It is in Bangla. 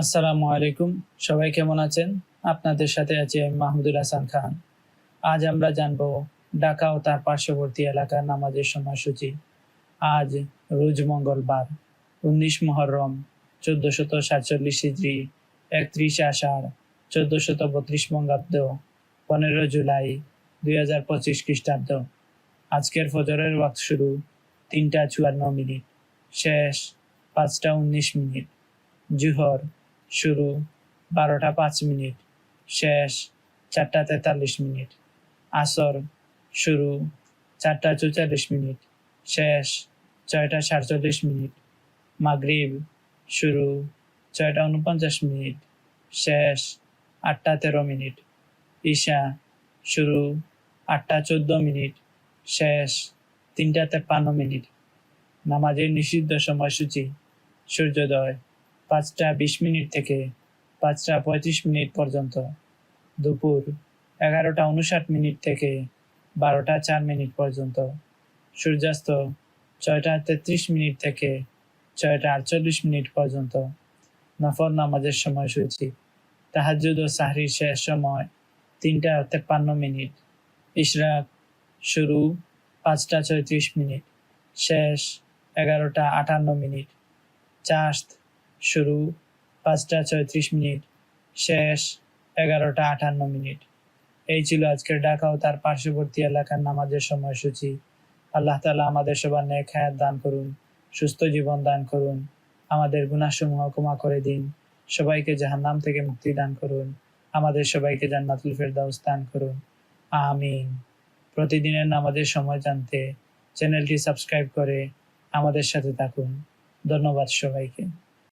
আসসালামু আলাইকুম। সবাই কেমন আছেন? আপনাদের সাথে আছি আমি মাহমুদুল হাসান খান। আজ আমরা জানব ঢাকা ও তার পার্শ্ববর্তী এলাকার নামাজের সময়সূচি। আজ রোজ মঙ্গলবার, উনিশ মহরম চোদ্দ শত সাতচল্লিশ হিজড়ি একত্রিশ আষাঢ় চোদ্দ শত বত্রিশ বঙ্গাব্দ, পনেরো জুলাই, দুই হাজার পঁচিশ খ্রিস্টাব্দ। আজকের ফজরের ওয়াক্ত শুরু তিনটা চুয়ান্ন মিনিট, শেষ পাঁচটা উনিশ মিনিট। জুহর শুরু, বারোটা পাঁচ মিনিট, শেষ চারটা তেতাল্লিশ মিনিট, আসর শুরু চারটা চৌচল্লিশ মিনিট, শেষ ছয়টা সাতচল্লিশ মিনিট, মাগরিব শুরু ছয়টা উনপঞ্চাশ মিনিট, শেষ আটটা তেরো মিনিট, ঈশা শুরু আটটা চোদ্দ মিনিট, শেষ তিনটা তেপ্পান্ন মিনিট, নামাজের নিষিদ্ধ সময়সূচি, সূর্যোদয় পাঁচটা বিশ মিনিট থেকে পাঁচটা পঁয়ত্রিশ মিনিট পর্যন্ত। দুপুর এগারোটা উনষাট মিনিট থেকে বারোটা চার মিনিট পর্যন্ত। সূর্যাস্ত ছয়টা তেত্রিশ মিনিট থেকে ছয়টা আটচল্লিশ মিনিট পর্যন্ত। নফর নামাজের সময় সময়সূচি তাহাজুদ ও সাহরির শেষ সময় তিনটা তেপ্পান্ন মিনিট। ইশরাক শুরু পাঁচটা ছয়ত্রিশ মিনিট। শেষ এগারোটা আটান্ন মিনিট। চাস্ত শুরু পাঁচটা ছয়ত্রিশ মিনিট, শেষ এগারোটা আটান্ন মিনিট। এই ছিল আজকের ঢাকা ও তার পার্শ্ববর্তী এলাকার নামাজের সময়সূচি। আল্লাহ তালা আমাদের সবার নেক হায়াত দান করুন, সুস্থ জীবন দান করুন, আমাদের গুণাসমূহ ক্ষমা করে দিন। সবাইকে জাহান্নাম থেকে মুক্তি দান করুন, আমাদের সবাইকে জান্নাতুল ফেরদাউস দান করুন। আমিন। প্রতিদিনের নামাজের সময় জানতে চ্যানেলটি সাবস্ক্রাইব করে আমাদের সাথে থাকুন। ধন্যবাদ সবাইকে।